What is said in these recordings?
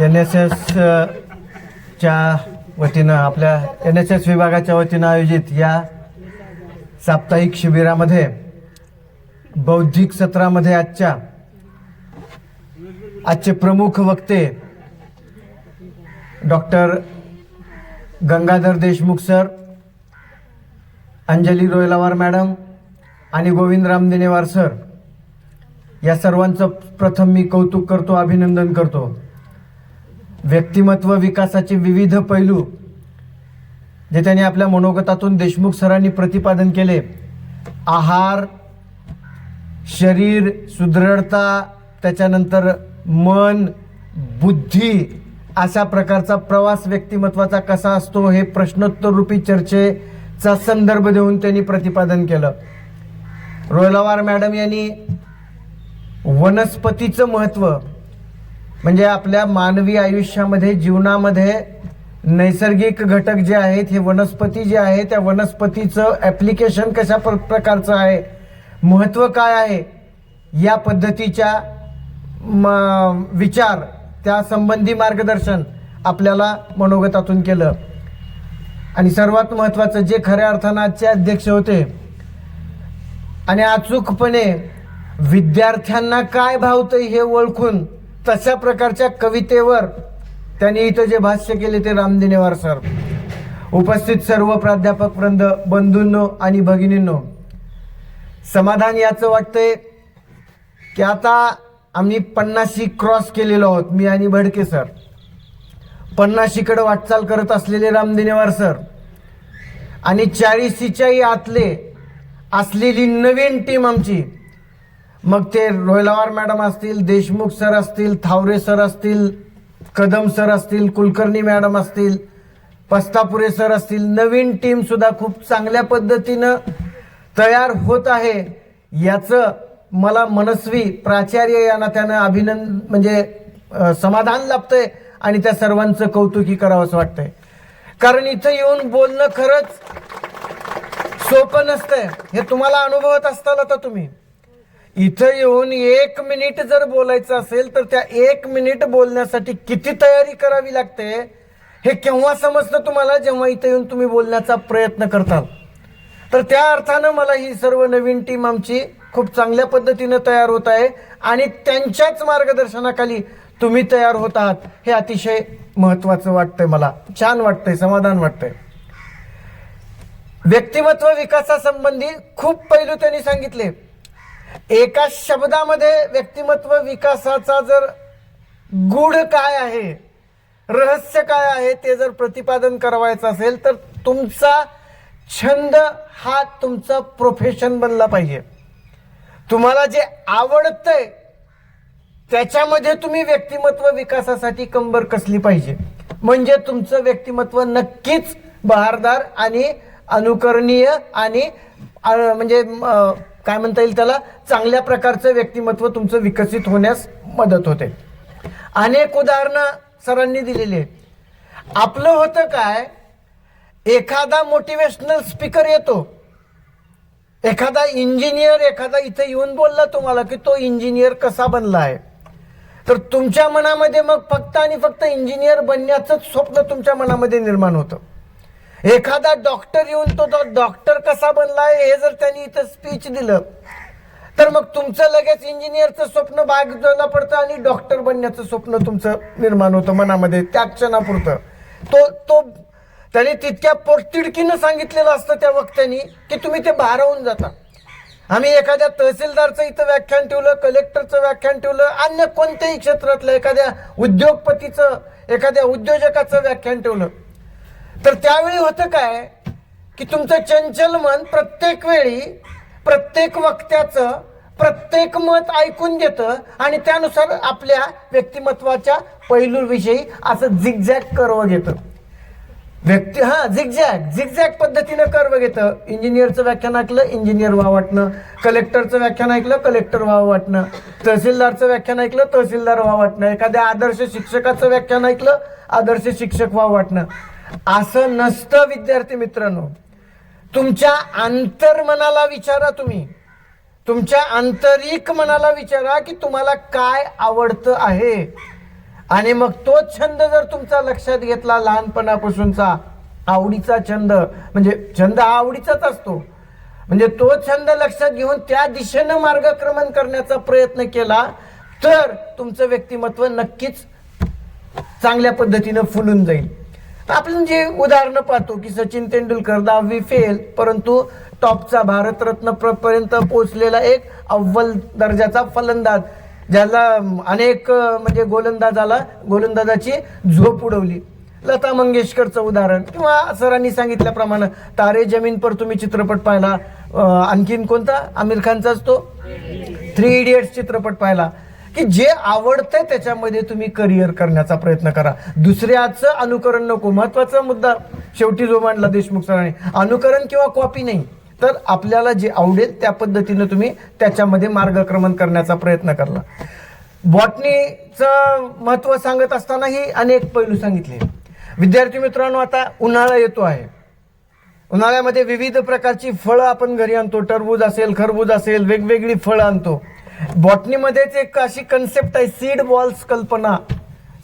N S एसच्या वतीनं आपल्या एन एस एस विभागाच्या वतीनं आयोजित या साप्ताहिक शिबिरामध्ये बौद्धिक सत्रामध्ये आजच्या आजचे प्रमुख वक्ते doctor Gangadhar Deshmukh sir Anjali Royalawar madam आणि गोविंद रामदिनेवार सर. या सर्वांचं प्रथम मी कौतुक करतो अभिनंदन करतो. व्यक्तिमत्व विकासाचे विविध पैलू जे त्यांनी आपल्या मनोगतातून देशमुख सरांनी प्रतिपादन केले. आहार शरीर सुदृढता त्याच्यानंतर मन बुद्धी अशा प्रकारचा प्रवास व्यक्तिमत्वाचा कसा असतो हे प्रश्नोत्तररूपी चर्चेचा संदर्भ देऊन त्यांनी प्रतिपादन केलं. रोयलावार मॅडम यांनी वनस्पतीचं महत्त्व म्हणजे आपल्या मानवी आयुष्यामध्ये जीवनामध्ये नैसर्गिक घटक जे आहेत हे वनस्पती जे आहे त्या वनस्पतीचं ॲप्लिकेशन कशा प्र प्रकारचं आहे महत्त्व काय आहे या पद्धतीच्या म विचार त्या संबंधी मार्गदर्शन आपल्याला मनोगतातून केलं. आणि सर्वात महत्त्वाचं जे खऱ्या अर्थानं आजचे अध्यक्ष होते आणि अचूकपणे विद्यार्थ्यांना काय भावतं हे ओळखून तशा प्रकारच्या कवितेवर त्यांनी इथं जे भाष्य केले ते रामदिनेवार सर. उपस्थित सर्व प्राध्यापक वृंद बंधूंनो आणि भगिनींनो समाधान याचं वाटतंय की आता आम्ही पन्नाशी क्रॉस केलेलो आहोत मी आणि भडके सर. पन्नाशीकडे वाटचाल करत असलेले रामदिनेवार सर आणि चाळीशीच्याही आतले असलेली नवीन टीम आमची मग ते रोयलावार मॅडम असतील देशमुख सर असतील थावरे सर असतील कदम सर असतील कुलकर्णी मॅडम असतील पस्तापुरे सर असतील नवीन टीम सुद्धा खूप चांगल्या पद्धतीनं तयार होत आहे. याचं मला मनस्वी प्राचार्य यांना त्यानं अभिनंद म्हणजे समाधान लाभतंय आणि त्या सर्वांचं कौतुकी करावं असं वाटतंय. कारण इथं येऊन बोलणं खरंच सोपं नसतंय. हे तुम्हाला अनुभवत असताल आता तुम्ही. इथं येऊन एक मिनिट जर बोलायचं असेल तर त्या एक मिनिट बोलण्यासाठी किती तयारी करावी लागते हे केव्हा समजतं तुम्हाला? जेव्हा इथं येऊन तुम्ही बोलण्याचा प्रयत्न करताल. तर त्या अर्थानं मला ही सर्व नवीन टीम आमची खूप चांगल्या पद्धतीनं तयार होत आहे आणि त्यांच्याच मार्गदर्शनाखाली तुम्ही तयार होत आहात. हे अतिशय महत्त्वाचं वाटतंय मला. छान वाटतंय समाधान वाटतंय. व्यक्तिमत्व विकासासंबंधी खूप पैलू त्यांनी सांगितले. एका शब्दामध्ये व्यक्तिमत्व विकासाचा जर गूढ काय आहे रहस्य काय आहे ते जर प्रतिपादन करावायचं असेल तर तुमचा छंद हा तुमचा प्रोफेशन बनला पाहिजे. तुम्हाला जे आवडतंय त्याच्यामध्ये तुम्ही व्यक्तिमत्व विकासासाठी कंबर कसली पाहिजे. म्हणजे तुमचं व्यक्तिमत्व नक्कीच बहारदार आणि अनुकरणीय आणि म्हणजे काय म्हणता येईल त्याला? चांगल्या प्रकारचं व्यक्तिमत्व तुमचं विकसित होण्यास मदत होते. अनेक उदाहरणं सरांनी दिलेली आहेत. आपलं होतं काय? एखादा मोटिवेशनल स्पीकर येतो. एखादा इंजिनियर एखादा इथे येऊन बोलला तुम्हाला की तो इंजिनियर कसा बनला आहे? तर तुमच्या मनामध्ये मग फक्त आणि फक्त इंजिनियर बनण्याचंच स्वप्न तुमच्या मनामध्ये निर्माण होतं. एखादा डॉक्टर येऊन तो डॉक्टर कसा बनला आहे हे जर त्यांनी इथं स्पीच दिलं तर मग तुमचं लगेच इंजिनियरचं स्वप्न बाजूला पडतं आणि डॉक्टर बनण्याचं स्वप्न तुमचं निर्माण होतं मनामध्ये त्या क्षणापुरतं. तो तो त्याने तितक्या पोटतिडकीनं सांगितलेलं असतं त्या वक्त्यांनी की तुम्ही ते भारावून जाता. आम्ही एखाद्या तहसीलदारचं इथं व्याख्यान ठेवलं कलेक्टरचं व्याख्यान ठेवलं अन्य कोणत्याही क्षेत्रातलं एखाद्या उद्योगपतीचं एखाद्या उद्योजकाचं व्याख्यान ठेवलं तर त्यावेळी होतं काय? की तुमचं चंचल मन प्रत्येक वेळी प्रत्येक वक्त्याचं प्रत्येक मत ऐकून घेतं आणि त्यानुसार आपल्या व्यक्तिमत्वाच्या पैलूविषयी असं झिगझॅग कर्व घेतं. व्यक्ती हा झिगझॅग झिगझॅग पद्धतीनं कर्व घेतं. इंजिनियरचं व्याख्यान ऐकलं इंजिनियर व्हा वाटणं. कलेक्टरचं व्याख्यान ऐकलं कलेक्टर व्हा वाटणं. तहसीलदारचं व्याख्यान ऐकलं तहसीलदार व्हा वाटणं. एखाद्या आदर्श शिक्षकाचं व्याख्यान ऐकलं आदर्श शिक्षक व्हा वाटणं. असं नसतं विद्यार्थी मित्रांनो. तुमच्या अंतर्मनाला विचारा तुम्ही. तुमच्या आंतरिक मनाला विचारा की तुम्हाला काय आवडतं आहे. आणि मग तोच छंद जर तुमचा लक्षात घेतला लहानपणापासूनचा आवडीचा छंद म्हणजे छंद हा आवडीचाच असतो. म्हणजे तो छंद लक्षात घेऊन त्या दिशेनं मार्गक्रमण करण्याचा प्रयत्न केला तर तुमचं व्यक्तिमत्व नक्कीच चांगल्या पद्धतीनं फुलून जाईल. तर आपण जे उदाहरणं पाहतो की सचिन तेंडुलकर दहावी फेल परंतु टॉपचा भारतरत्न पर्यंत पोहोचलेला एक अव्वल दर्जाचा फलंदाज ज्याला अनेक म्हणजे गोलंदाजाला गोलंदाजाची झोप उडवली. लता मंगेशकरचं उदाहरण किंवा सरांनी सांगितल्याप्रमाणे तारे जमीन पर तुम्ही चित्रपट पाहिला. आणखीन कोणता? आमिर खानचाच तो थ्री इडियट्स चित्रपट पाहिला. की जे आवडतंय त्याच्यामध्ये तुम्ही करिअर करण्याचा प्रयत्न करा. दुसऱ्याचं अनुकरण नको. महत्त्वाचा मुद्दा शेवटी जो मांडला देशमुख सरांनी अनुकरण किंवा कॉपी नाही तर आपल्याला जे आवडेल त्या पद्धतीनं तुम्ही त्याच्यामध्ये मार्गक्रमण करण्याचा प्रयत्न करला बॉटनीचं महत्त्व सांगत असतानाही अनेक पैलू सांगितले. विद्यार्थी मित्रांनो आता उन्हाळा येतो आहे. उन्हाळ्यामध्ये विविध प्रकारची फळं आपण घरी आणतो. टरबूज असेल खरबूज असेल वेगवेगळी फळं आणतो. बॉटनीमध्येच एक अशी कन्सेप्ट आहे सीड बॉल्स कल्पना.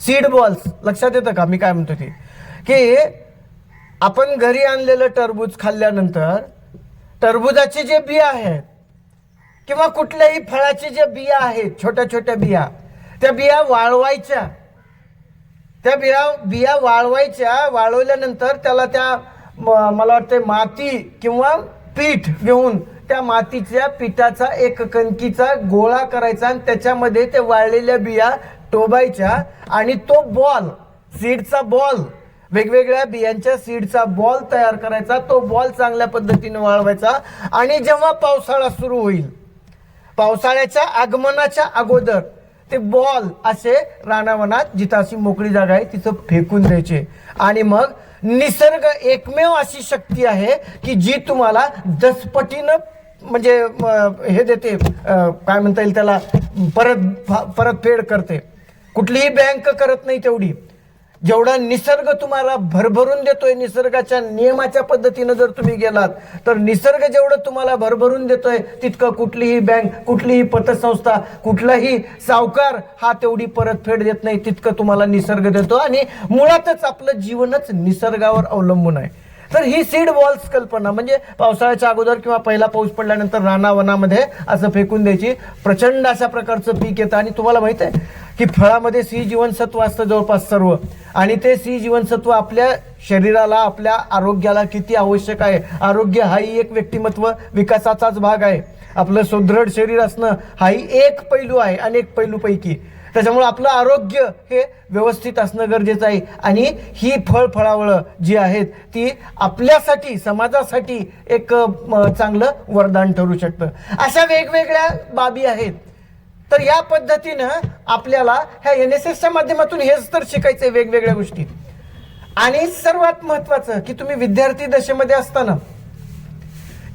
सीड बॉल्स लक्षात येतं का? मी काय म्हणतो ते? की आपण घरी आणलेलं टरबूज खाल्ल्यानंतर टरबुजाचे जे बिया आहेत किंवा कुठल्याही फळाचे जे बिया आहेत छोट्या छोट्या बिया त्या बिया वाळवायच्या. त्या बिया बिया वाळवायच्या वाळवल्यानंतर त्याला त्या मला वाटतं माती किंवा पीठ घेऊन त्या मातीच्या पिठाचा एक कणकीचा गोळा करायचा आणि त्याच्यामध्ये ते वाळलेल्या बिया टोबायच्या आणि तो बॉल सीडचा बॉल वेगवेगळ्या बियांच्या सीडचा बॉल तयार करायचा. तो बॉल चांगल्या पद्धतीने वाळवायचा आणि जेव्हा पावसाळा सुरू होईल पावसाळ्याच्या आगमनाच्या अगोदर ते बॉल असे रानावनात जिथं अशी मोकळी जागा आहे तिथं फेकून द्यायचे. आणि मग निसर्ग एकमेव अशी शक्ती आहे की जी तुम्हाला दसपटीनं म्हणजे हे देते काय म्हणता येईल त्याला परत परतफेड करते. कुठलीही बँक करत नाही तेवढी. जेवढा निसर्ग तुम्हाला भरभरून देतोय निसर्गाच्या नियमाच्या पद्धतीनं जर तुम्ही गेलात तर निसर्ग जेवढं तुम्हाला भरभरून देतोय तितकं कुठलीही बँक कुठलीही पतसंस्था कुठलाही सावकार हा तेवढी परतफेड देत नाही तितकं तुम्हाला निसर्ग देतो. आणि मुळातच आपलं जीवनच निसर्गावर अवलंबून आहे. तर ही सीड वॉल्स कल्पना म्हणजे पावसाळ्याच्या अगोदर किंवा पहिला पाऊस पडल्यानंतर रानावनामध्ये असं फेकून द्यायची प्रचंड अशा प्रकारचं पीक येतं. आणि तुम्हाला माहीत आहे की फळामध्ये सी जीवनसत्व असतं जवळपास सर्व. आणि ते सी जीवनसत्व आपल्या शरीराला आपल्या आरोग्याला किती आवश्यक आहे. आरोग्य हाही एक व्यक्तिमत्व विकासाचाच भाग आहे. आपलं सुदृढ शरीर असणं हाही एक पैलू आहे अनेक पैलूपैकी. त्याच्यामुळे आपलं आरोग्य हे व्यवस्थित असणं गरजेचं आहे. आणि ही फळ फळावळं जी आहेत ती आपल्यासाठी समाजासाठी एक चांगलं वरदान ठरू शकतं. अशा वेगवेगळ्या बाबी आहेत. तर या पद्धतीनं आपल्याला ह्या एन एस एसच्या माध्यमातून हेच तर शिकायचं वेगवेगळ्या गोष्टी. आणि सर्वात महत्वाचं की तुम्ही विद्यार्थी दशेमध्ये असताना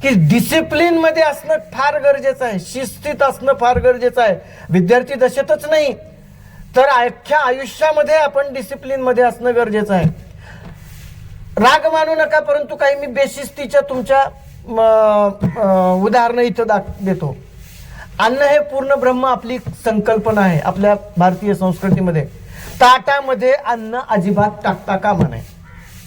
की डिसिप्लिनमध्ये असणं फार गरजेचं आहे. शिस्तीत असणं फार गरजेचं आहे. विद्यार्थी दशेतच नाही तर अख्ख्या आयुष्यामध्ये आपण डिसिप्लिनमध्ये असणं गरजेचं आहे. राग मानू नका परंतु काही मी बेशिस्तीच्या तुमच्या म, उदाहरणं इथं दाख देतो. अन्न हे पूर्ण ब्रह्म आपली संकल्पना आहे आपल्या भारतीय संस्कृतीमध्ये. ताटामध्ये अन्न अजिबात टाकता कामा नये.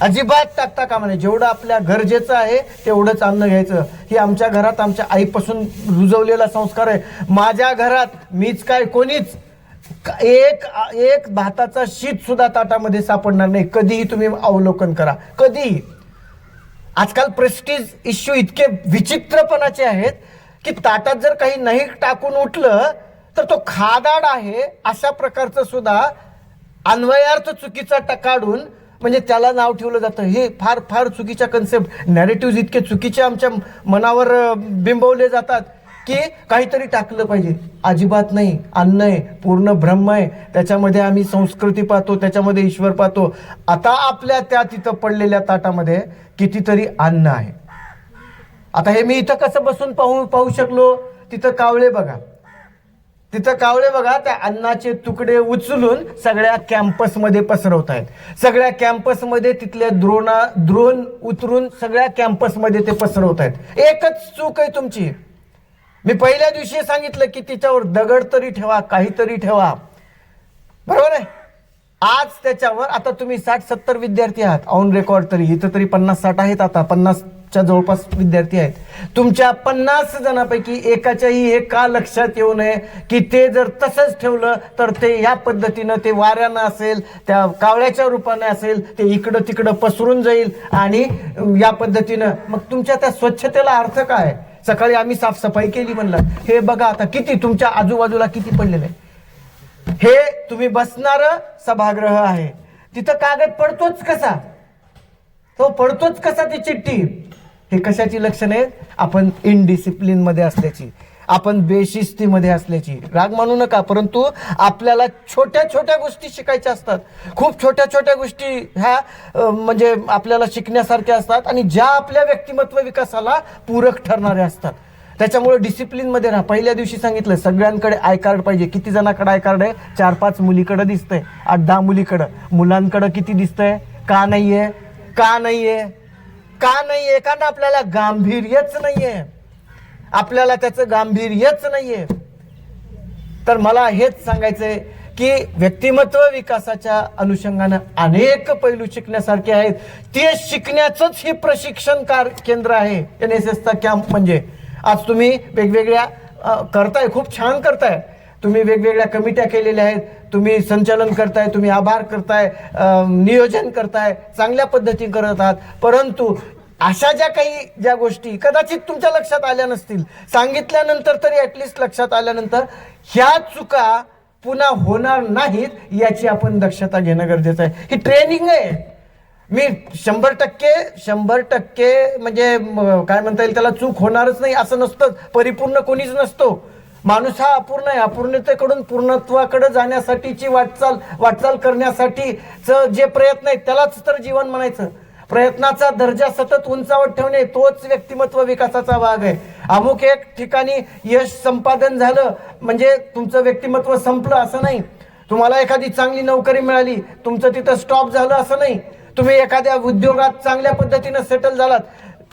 अजिबात टाकता कामा नये. जेवढं आपल्या गरजेचं आहे तेवढंच अन्न घ्यायचं. ही आमच्या घरात आमच्या आईपासून रुजवलेला संस्कार आहे. माझ्या घरात मीच काय कोणीच एक एक भाताचा शीत सुद्धा ताटामध्ये सापडणार नाही. कधीही तुम्ही अवलोकन करा. कधीही. आजकाल प्रेस्टीज इश्यू इतके विचित्रपणाचे आहेत की ताटात जर काही नाही टाकून उठलं तर तो खादाड आहे अशा प्रकारचं सुद्धा अन्वयार्थ चुकीचा टकाडून म्हणजे त्याला नाव ठेवलं जातं. हे फार फार चुकीच्या कन्सेप्ट नॅरेटिव्ह इतके चुकीचे आमच्या मनावर बिंबवले जातात. की काहीतरी टाकलं पाहिजे. अजिबात नाही अन्न आहे पूर्ण ब्रह्म आहे. त्याच्यामध्ये आम्ही संस्कृती पाहतो त्याच्यामध्ये ईश्वर पाहतो. आता आपल्या त्या तिथं पडलेल्या ताटामध्ये कितीतरी अन्न आहे. आता हे मी इथं कसं बसून पाहू पाहू शकलो? तिथं कावळे बघा. तिथं कावळे बघा त्या अन्नाचे तुकडे उचलून सगळ्या कॅम्पसमध्ये पसरवत आहेत सगळ्या कॅम्पसमध्ये तिथल्या द्रोणा द्रोण उतरून सगळ्या कॅम्पसमध्ये ते पसरवत आहेत एकच चूक आहे तुमची. मी पहिल्या दिवशी सांगितलं की तिच्यावर दगड तरी ठेवा काहीतरी ठेवा. बरोबर आहे? आज त्याच्यावर आता तुम्ही साठ सत्तर विद्यार्थी आहात. ऑन रेकॉर्ड तरी इथं तरी पन्नास साठ आहेत आता. पन्नासच्या जवळपास विद्यार्थी आहेत. तुमच्या पन्नास जणांपैकी एकाच्याही हे का लक्षात येऊ नये की ते जर तसंच ठेवलं तर ते या पद्धतीनं ते वाऱ्यानं असेल त्या कावळ्याच्या रूपाने असेल ते इकडं तिकडं पसरून जाईल आणि या पद्धतीनं मग तुमच्या त्या स्वच्छतेला अर्थ काय? सकाळी आम्ही साफसफाई केली म्हणलं. हे बघा आता किती तुमच्या आजूबाजूला किती पडलेलं? आहे हे तुम्ही बसणार सभागृह आहे. तिथं कागद पडतोच कसा? तो पडतोच कसा ती चिठ्ठी? हे कशाची लक्षण आपण इनडिसिप्लिनमध्ये असल्याची. आपण बेशिस्तीमध्ये असल्याची. राग मानू नका परंतु आपल्याला छोट्या छोट्या गोष्टी शिकायच्या असतात. खूप छोट्या छोट्या गोष्टी ह्या म्हणजे आपल्याला शिकण्यासारख्या असतात आणि ज्या आपल्या व्यक्तिमत्व विकासाला पूरक ठरणाऱ्या असतात. त्याच्यामुळे डिसिप्लिनमध्ये राहा. पहिल्या दिवशी सांगितलं सगळ्यांकडे आय कार्ड पाहिजे. किती जणांकडे आय कार्ड आहे? चार पाच मुलीकडं दिसतंय. आठ दहा मुलीकडं. मुलांकडं किती दिसतंय? का नाहीये? का नाहीये? का नाहीये? कारण आपल्याला गांभीर्यच नाहीये. आपल्याला त्याचं गांभीर्यच नाहीये. तर मला हेच सांगायचंय की व्यक्तिमत्व विकासाच्या अनुषंगानं अनेक पैलू शिकण्यासारखे आहेत. ते शिकण्याचंच हे प्रशिक्षण कार केंद्र आहे. एन एस एसचा कॅम्प म्हणजे. आज तुम्ही वेगवेगळ्या करताय खूप छान करताय. तुम्ही वेगवेगळ्या कमिट्या केलेल्या आहेत. तुम्ही संचालन करताय तुम्ही आभार करताय नियोजन करताय चांगल्या पद्धतीने करत आहात. परंतु अशा ज्या काही ज्या गोष्टी कदाचित तुमच्या लक्षात आल्या नसतील सांगितल्यानंतर तरी ऍटलिस्ट लक्षात आल्यानंतर ह्या चुका पुन्हा होणार नाहीत याची आपण दक्षता घेणं गरजेचं आहे. ही ट्रेनिंग आहे. मी शंभर टक्के शंभर टक्के म्हणजे काय म्हणता येईल त्याला चूक होणारच नाही असं नसतं. परिपूर्ण कोणीच नसतो. माणूस हा अपूर्ण आहे. अपूर्णतेकडून पूर्णत्वाकडे जाण्यासाठीची वाटचाल वाटचाल करण्यासाठीच जे प्रयत्न आहेत त्यालाच तर जीवन म्हणायचं. प्रयत्नाचा दर्जा सतत उंचावत ठेवणे तोच व्यक्तिमत्व विकासाचा भाग आहे. अमुक एक ठिकाणी यश संपादन झालं म्हणजे तुमचं व्यक्तिमत्व संपलं असं नाही. तुम्हाला एखादी चांगली नोकरी मिळाली तुमचं तिथं स्टॉप झालं असं नाही. तुम्ही एखाद्या उद्योगात चांगल्या पद्धतीनं सेटल झालात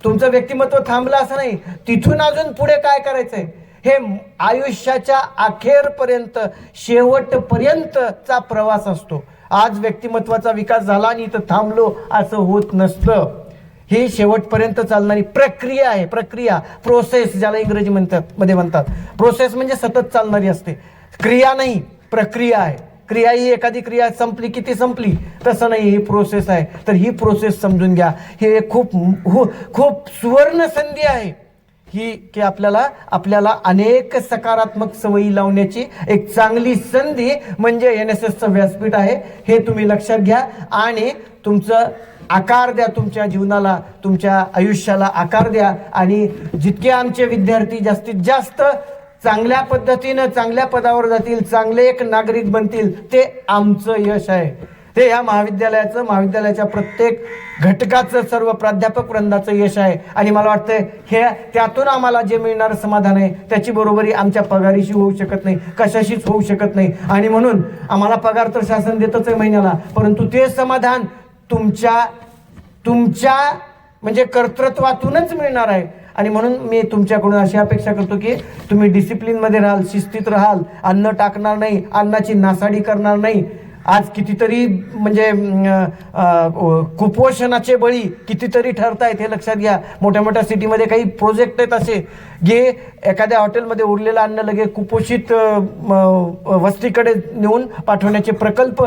तुमचं व्यक्तिमत्व थांबलं असं नाही. तिथून अजून पुढे काय करायचंय? हे आयुष्याच्या अखेरपर्यंत शेवटपर्यंतचा प्रवास असतो. आज व्यक्तिमत्वाचा विकास झाला आणि इथं थांबलो असं होत नसतं. ही शेवटपर्यंत चालणारी प्रक्रिया आहे. प्रक्रिया प्रोसेस ज्याला इंग्रजी म्हणतात मध्ये म्हणतात. प्रोसेस म्हणजे सतत चालणारी असते. क्रिया नाही प्रक्रिया आहे. क्रिया ही एखादी क्रिया संपली की ती संपली. तसं नाही ही प्रोसेस आहे. तर ही प्रोसेस समजून घ्या. हे खूप हु- खूप सुवर्ण संधी आहे. ही की आपल्याला आपल्याला अनेक सकारात्मक सवयी लावण्याची एक चांगली संधी म्हणजे एन एस एसचं व्यासपीठ आहे हे तुम्ही लक्षात घ्या. आणि तुमचं आकार द्या तुमच्या जीवनाला तुमच्या आयुष्याला आकार द्या. आणि जितके आमचे विद्यार्थी जास्तीत जास्त चांगल्या पद्धतीनं चांगल्या पदावर जातील चांगले एक नागरिक बनतील ते आमचं यश आहे. ते ह्या महाविद्यालयाचं महाविद्यालयाच्या प्रत्येक घटकाचं सर्व प्राध्यापक वृंदाचं यश आहे. आणि मला वाटतंय हे त्यातून आम्हाला जे मिळणारं समाधान आहे त्याची बरोबरी आमच्या पगारीशी होऊ शकत नाही कशाशीच होऊ शकत नाही. आणि म्हणून आम्हाला पगार तर शासन देतच आहे महिन्याला परंतु ते समाधान तुमच्या तुमच्या म्हणजे कर्तृत्वातूनच मिळणार आहे. आणि म्हणून मी तुमच्याकडून अशी अपेक्षा करतो की तुम्ही डिसिप्लिनमध्ये राहाल शिस्तीत राहाल अन्न टाकणार नाही अन्नाची नासाडी करणार नाही आज कितीतरी म्हणजे कुपोषणाचे बळी कितीतरी ठरतायत हे लक्षात घ्या. मोठ्या मोठ्या सिटीमध्ये काही प्रोजेक्ट आहेत असे. जे एखाद्या हॉटेलमध्ये उरलेलं अन्न लगे कुपोषित वस्तीकडे नेऊन पाठवण्याचे प्रकल्प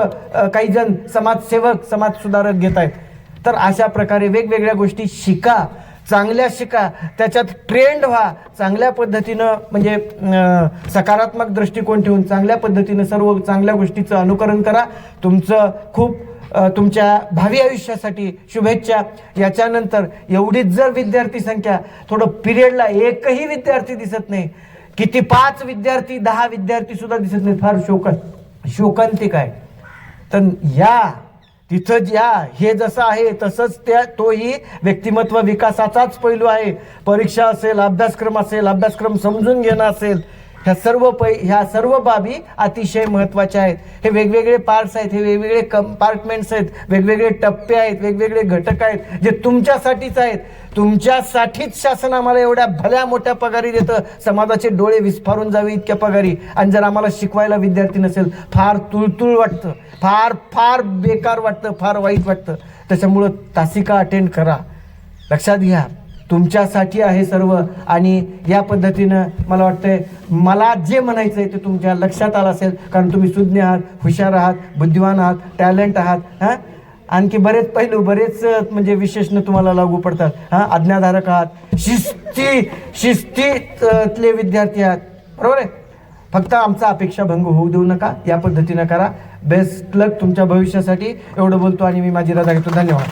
काही जण समाजसेवक समाजसुधारक घेत आहेत तर अशा प्रकारे वेगवेगळ्या गोष्टी शिका. चांगल्या शिका त्याच्यात ट्रेंड व्हा. चांगल्या पद्धतीनं म्हणजे सकारात्मक दृष्टिकोन ठेवून चांगल्या पद्धतीनं सर्व चांगल्या गोष्टीचं अनुकरण करा. तुमचं खूप तुमच्या भावी आयुष्यासाठी शुभेच्छा. याच्यानंतर एवढीच जर विद्यार्थी संख्या थोडं पिरियडला एकही विद्यार्थी दिसत नाही. किती पाच विद्यार्थी दहा विद्यार्थी सुद्धा दिसत नाही फार शोक शोकांतिक आहे. तर या तिथं ज्या हे जसं आहे तसंच त्या तोही व्यक्तिमत्व विकासाचाच पैलू आहे. परीक्षा असेल अभ्यासक्रम असेल अभ्यासक्रम समजून घेणं असेल ह्या सर्व पै ह्या सर्व बाबी अतिशय महत्त्वाच्या आहेत. हे वेगवेगळे पार्ट्स आहेत हे वेगवेगळे कंपार्टमेंट्स आहेत वेगवेगळे टप्पे आहेत वेगवेगळे घटक आहेत जे तुमच्यासाठीच आहेत. तुमच्यासाठीच शासन आम्हाला एवढ्या भल्या मोठ्या पगारी देतं. समाजाचे डोळे विस्फारून जावे इतक्या पगारी. आणि जर आम्हाला शिकवायला विद्यार्थी नसेल फार तुळतुळ वाटतं. फार फार बेकार वाटतं फार वाईट वाटतं. त्याच्यामुळं तासिका अटेंड करा. लक्षात घ्या. तुमच्यासाठी आहे सर्व. आणि या पद्धतीनं मला वाटतंय मला जे म्हणायचं आहे ते तुमच्या लक्षात आलं असेल. कारण तुम्ही सुज्ञ आहात हुशार आहात बुद्धिवान आहात टॅलेंट आहात हां? आणखी बरेच पैलू बरेच म्हणजे विशेषण तुम्हाला लागू पडतात. हां? आज्ञाधारक आहात. शिस्ती शिस्तीतले विद्यार्थी आहात. बरोबर आहे? फक्त आमचा अपेक्षा भंग होऊ देऊ नका. या पद्धतीनं करा. बेस्ट लक तुमच्या भविष्यासाठी. एवढं बोलतो आणि मी माझी रजा घेतो. धन्यवाद.